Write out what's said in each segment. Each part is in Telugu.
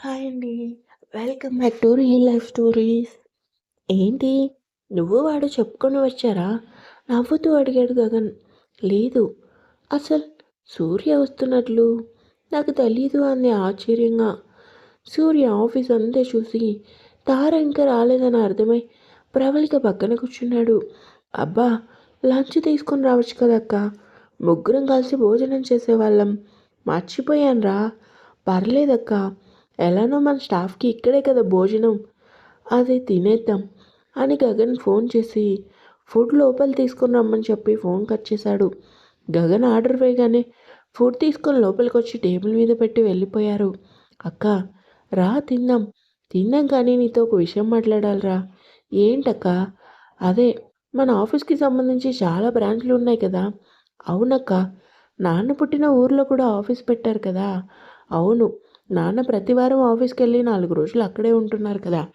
హాయ్ అండి. Welcome back to real life stories. ఏంటి నువ్వు వాడు చెప్పుకొని వచ్చారా? నవ్వుతూ అడిగాడు గగన్. లేదు. అసలు సూర్య వస్తున్నట్లు నాకు తెలీదు అంది ఆశ్చర్యంగా. సూర్య ఆఫీస్ అంతా చూసి తార ఇంకా రాలేదని అర్థమై ప్రవళిక పక్కన కూర్చున్నాడు. అబ్బా లంచ్ తీసుకొని రావచ్చు కదక్క. ముగ్గురం కలిసి భోజనం చేసేవాళ్ళం. మర్చిపోయానురా. పర్లేదక్కా ఎలానో మన స్టాఫ్కి ఇక్కడే కదా భోజనం. అది తినేద్దాం అని గగన్ ఫోన్ చేసి ఫుడ్ లోపల తీసుకొని రమ్మని చెప్పి ఫోన్ కట్ చేశాడు. గగన్ ఆర్డర్ వేయగానే ఫుడ్ తీసుకొని లోపలికి వచ్చి టేబుల్ మీద పెట్టి వెళ్ళిపోయారు. అక్క రా తిందాం. తిందాం కానీ నీతో ఒక విషయం మాట్లాడాలిరా. ఏంటక్క? అదే మన ఆఫీస్కి సంబంధించి చాలా బ్రాంచ్లు ఉన్నాయి కదా. అవునక్క నాన్న పుట్టిన ఊర్లో కూడా ఆఫీస్ పెట్టారు కదా. అవును నాన్న ప్రతి వారం ఆఫీస్కి వెళ్ళి నాలుగు రోజులు అక్కడే ఉంటున్నారు కదా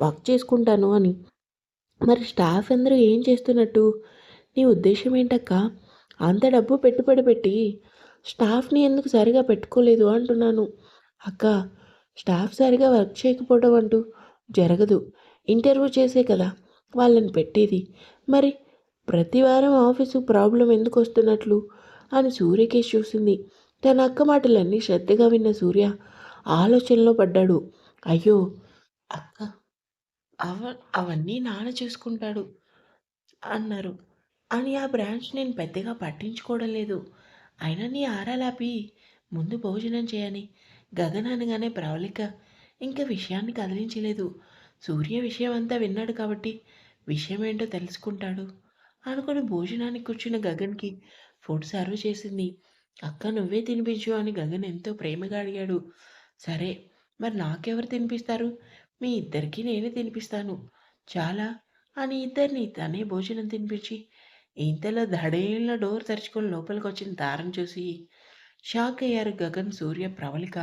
వర్క్ చేసుకుంటాను అని. మరి స్టాఫ్ అందరూ ఏం చేస్తున్నట్టు? నీ ఉద్దేశం ఏంటక్క? అంత డబ్బు పెట్టుబడి పెట్టి స్టాఫ్ని ఎందుకు సరిగా పెట్టుకోలేదు అంటున్నాను. అక్క స్టాఫ్ సరిగా వర్క్ చేయకపోవడం అంటూ జరగదు. ఇంటర్వ్యూ చేసే కదా వాళ్ళని పెట్టేది. మరి ప్రతి వారం ఆఫీసు ప్రాబ్లం ఎందుకు వస్తున్నట్లు? అని సూర్యకేష్ చూసింది. తన అక్క మాటలన్నీ శ్రద్ధగా విన్న సూర్య ఆలోచనలో పడ్డాడు. అయ్యో! అక్క అవ అవన్నీ నాన్న చూసుకుంటాడు అన్నారు. అని ఆ బ్రాంచ్ నేను పెద్దగా పట్టించుకోవడం లేదు. అయినా నీ ఆరాలాపి ముందు భోజనం చేయని గగన్ అనగానే ప్రవళిక ఇంకా విషయాన్ని కదిలించలేదు. సూర్య విషయం అంతా విన్నాడు కాబట్టి విషయం ఏంటో తెలుసుకుంటాడు అనుకుని భోజనానికి కూర్చున్న గగన్కి ఫుడ్ సర్వ్ చేసింది. అక్క నువ్వే తినిపించు అని గగన్ ఎంతో ప్రేమగా అడిగాడు. సరే మరి నాకెవరు తినిపిస్తారు? మీ ఇద్దరికీ నేనే తినిపిస్తాను. చాలా అని ఇద్దరిని తనే భోజనం తినిపించి ఇంతలో దడేళ్ళ డోర్ తెరుచుకొని లోపలికి వచ్చిన తారం చూసి షాక్ అయ్యారు గగన్ సూర్య ప్రవళిక.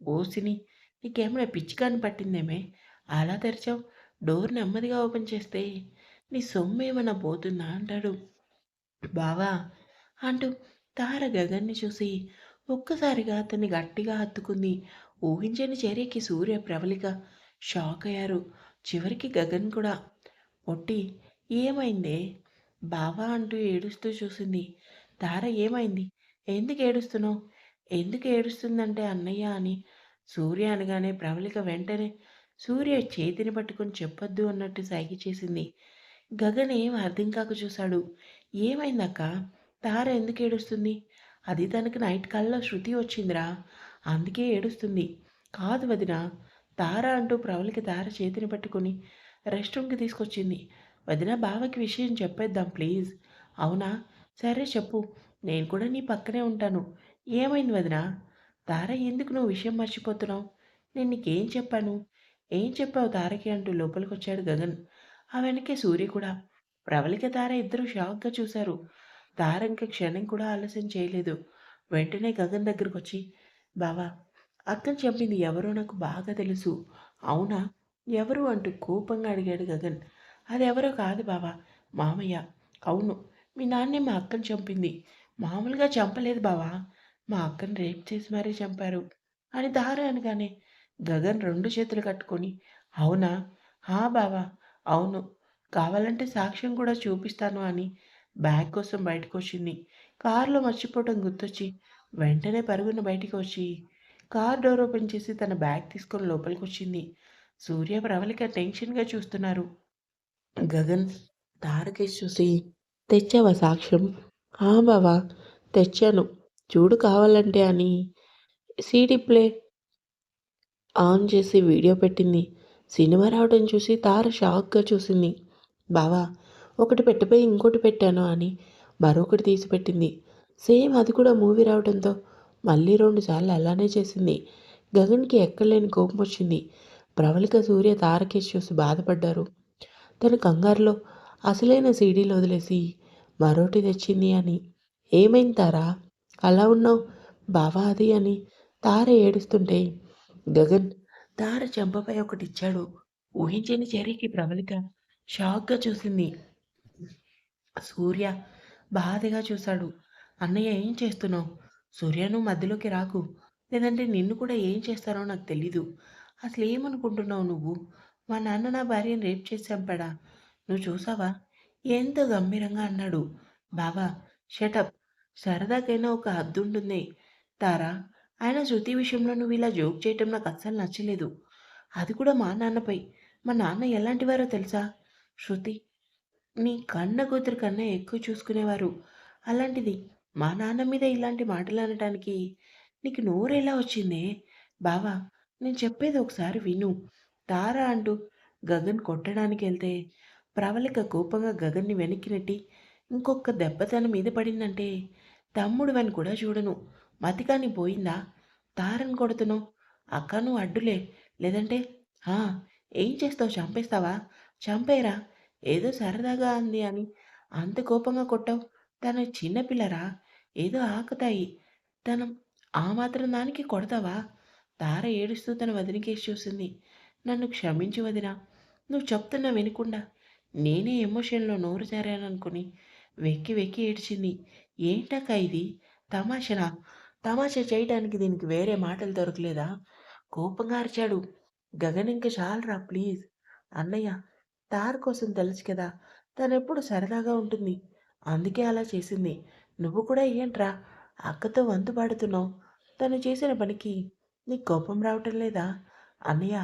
ఓసిని నీకేమైనా పిచ్చికాని పట్టిందేమే? అలా తెరిచావు? డోర్ నెమ్మదిగా ఓపెన్ చేస్తే నీ సొమ్ము ఏమైనా పోతుందా? అంటాడు. బావా అంటూ తార గగన్ని చూసి ఒక్కసారిగా అతన్ని గట్టిగా హత్తుకుంది. ఊహించని చర్యకి సూర్య ప్రవళిక షాక్ అయ్యారు. చివరికి గగన్ కూడా. ఒట్టి ఏమైందే? బావా అంటూ ఏడుస్తూ చూసింది. తార ఏమైంది? ఎందుకు ఏడుస్తున్నావు? ఎందుకు ఏడుస్తుందంటే అన్నయ్య అని. సూర్య అనగానే ప్రవళిక వెంటనే సూర్య చేతిని పట్టుకొని చెప్పొద్దు అన్నట్టు సైకి చేసింది. గగన్ ఏం అర్థం కాక చూశాడు. ఏమైందక్క? తార ఎందుకు ఏడుస్తుంది? అది తనకు నైట్ కాల్లో శృతి వచ్చిందిరా. అందుకే ఏడుస్తుంది. కాదు వదిన తార అంటూ ప్రవళికి తార చేతిని పట్టుకొని రెస్ట్ రూమ్కి తీసుకొచ్చింది. వదిన బావకి విషయం చెప్పేద్దాం ప్లీజ్. అవునా? సరే చెప్పు. నేను కూడా నీ పక్కనే ఉంటాను. ఏమైంది వదిన? తార ఎందుకు నువ్వు విషయం మర్చిపోతున్నావు? నేను నీకేం చెప్పాను? ఏం చెప్పావు తారకి అంటూ లోపలికి వచ్చాడు గగన్. ఆ వెనకే సూర్య కూడా. ప్రవళిక తార ఇద్దరు షాక్గా చూశారు. తార ఇంక క్షణం కూడా ఆలస్యం చేయలేదు. వెంటనే గగన్ దగ్గరకు వచ్చి బావా అక్క చంపింది ఎవరో నాకు బాగా తెలుసు. అవునా? ఎవరు అంటూ కోపంగా అడిగాడు గగన్. అది ఎవరో కాదు బావా మామయ్య. అవును మీ నాన్నే మా అక్కని చంపింది. మామూలుగా చంపలేదు బావా. మా అక్కని రేప్ చేసి మరీ చంపారు. అని దార అనగానే గగన్ రెండు చేతులు కట్టుకొని అవునా? హా బావా అవును. కావాలంటే సాక్ష్యం కూడా చూపిస్తాను అని బ్యాగ్ కోసం బయటకు వచ్చింది కారులో మర్చిపోవటం గుర్తొచ్చి వెంటనే పరుగున బయటికి వచ్చి కార్ డోర్ ఓపెన్ చేసి తన బ్యాగ్ తీసుకొని లోపలికి వచ్చింది సూర్య ప్రవళిక టెన్షన్గా చూస్తున్నారు. గగన్ తారకేష్ చూసి తెచ్చావా సాక్ష్యం? ఆ బావా తెచ్చాను. చూడు కావాలంటే అని సీడీ ప్లే ఆన్ చేసి వీడియో పెట్టింది. సినిమా రావడం చూసి తార షాక్గా చూసింది. బావా ఒకటి పెట్టిపోయి ఇంకోటి పెట్టాను అని మరొకటి తీసి పెట్టింది సేమ్ అది కూడా మూవీ రావడంతో మళ్ళీ రెండుసార్లు అలానే చేసింది. గగన్కి ఎక్కడలేని కోపం వచ్చింది. ప్రవళిక సూర్య తారకేష్ చూసి బాధపడ్డారు. తన కంగారులో అసలైన సీడీలు వదిలేసి మరోటి తెచ్చింది అని. ఏమైంది తారా? అలా ఉన్నావు? బావా అది అని తార ఏడుస్తుంటే గగన్ తార చెంపపై ఒకటి ఇచ్చాడు. ఊహించని చర్యకి ప్రవళిక షాక్గా చూసింది. సూర్య బాధగా చూశాడు. అన్నయ్య ఏం చేస్తున్నావు సూర్యను మధ్యలోకి రాకు లేదంటే నిన్ను కూడా ఏం చేస్తారో నాకు తెలీదు. అసలేమనుకుంటున్నావు నువ్వు? మా నాన్న నా భార్యని రేప్ చేసి చంపాడా? నువ్వు చూసావా? ఎంత గంభీరంగా అన్నాడు. బావా షటప్. సరదాకైనా ఒక హద్దుంటుంది. తారా, ఆయన శృతి విషయంలో నువ్వు ఇలా జోక్ చేయటం నాకు అస్సలు నచ్చలేదు. అది కూడా మా నాన్నపై. మా నాన్న ఎలాంటివారో తెలుసా? శృతి నీ కన్న కూతురు కన్నా ఎక్కువ చూసుకునేవారు. అలాంటిది మా నాన్న మీద ఇలాంటి మాటలు అనటానికి నీకు నోరెలా వచ్చిందే? బావా నేను చెప్పేది ఒకసారి విను. తార అంటూ గగన్ కొట్టడానికి వెళ్తే ప్రవళిక కోపంగా గగన్ని వెనక్కి నెట్టి ఇంకొక దెబ్బ తన మీద పడిందంటే తమ్ముడు అని కూడా చూడను. మతికాని పోయిందా? తారని కొడుతున్నావు. అక్క నువ్వు అడ్డులే. లేదంటే ఆ! ఏం చేస్తావు చంపేస్తావా? చంపేయరా? ఏదో సరదాగా అంది అని అంత కోపంగా కొట్టావు. తను చిన్నపిల్లరా ఏదో ఆకుతాయి తనం ఆ మాత్రం దానికి కొడతావా? తార ఏడుస్తూ తన వదినకేసి చూసింది. నన్ను క్షమించి వదినా. నువ్వు చెప్తున్నా వినకుండా నేనే ఎమోషన్‌లో నోరు జారాననుకుని వెక్కి వెక్కి ఏడ్చింది. ఏంటక్క ఇది? తమాషనా? తమాషా చేయటానికి దీనికి వేరే మాటలు దొరకలేదా? కోపంగా అరిచాడు. గగన్ ఇంక చాలురా ప్లీజ్. అన్నయ్య తార కోసం తెలుసు కదా! తనెప్పుడు సరదాగా ఉంటుంది. అందుకే అలా చేసింది. నువ్వు కూడా ఏంట్రా అక్కతో వంతు పాడుతున్నావు? తను చేసిన పనికి నీకు కోపం రావటం లేదా? అన్నయ్య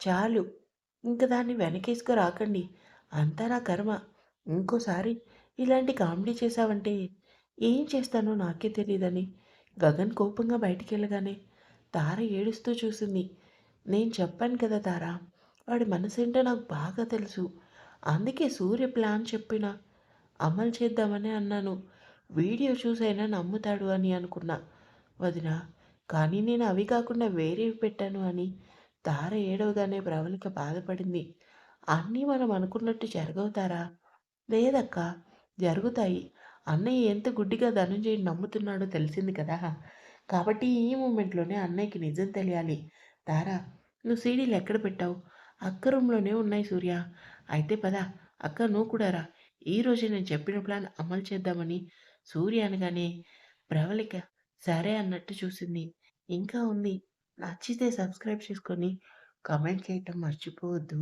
చాలు. ఇంక దాన్ని వెనకేసుకో రాకండి. అంతా నా కర్మ. ఇంకోసారి ఇలాంటి కామెడీ చేశావంటే ఏం చేస్తానో నాకే తెలియదని గగన్ కోపంగా బయటికి వెళ్ళగానే తార ఏడుస్తూ చూసింది. నేను చెప్పాను కదా తార వాడి మనసేంటో నాకు బాగా తెలుసు. అందుకే సూర్య ప్లాన్ చెప్పిన అమలు చేద్దామని అన్నాను. వీడియో చూసైనా నమ్ముతాడు అని అనుకున్నా వదిన. కానీ నేను అవి కాకుండా వేరేవి పెట్టాను అని తార ఏడవగానే ప్రవళిక బాధపడింది. అన్నీ మనం అనుకున్నట్టు జరగవుతారా? లేదక్కా జరుగుతాయి. అన్నయ్య ఎంత గుడ్డిగా ధనంజయ్‌ని నమ్ముతున్నాడో తెలిసింది కదా! కాబట్టి ఈ మూమెంట్‌లోనే అన్నయ్యకి నిజం తెలియాలి. తారా నువ్వు సీడీలు ఎక్కడ పెట్టావు? అక్క రూమ్‌లోనే ఉన్నాయి సూర్య. అయితే పద అక్క నువ్వు కూడా రా. ఈరోజే నేను చెప్పిన ప్లాన్ అమలు చేద్దామని సూర్య అనగానే ప్రవళిక సరే అన్నట్టు చూసింది. ఇంకా ఉంది. నచ్చితే సబ్స్క్రైబ్ చేసుకొని కామెంట్ చేయటం మర్చిపోవద్దు.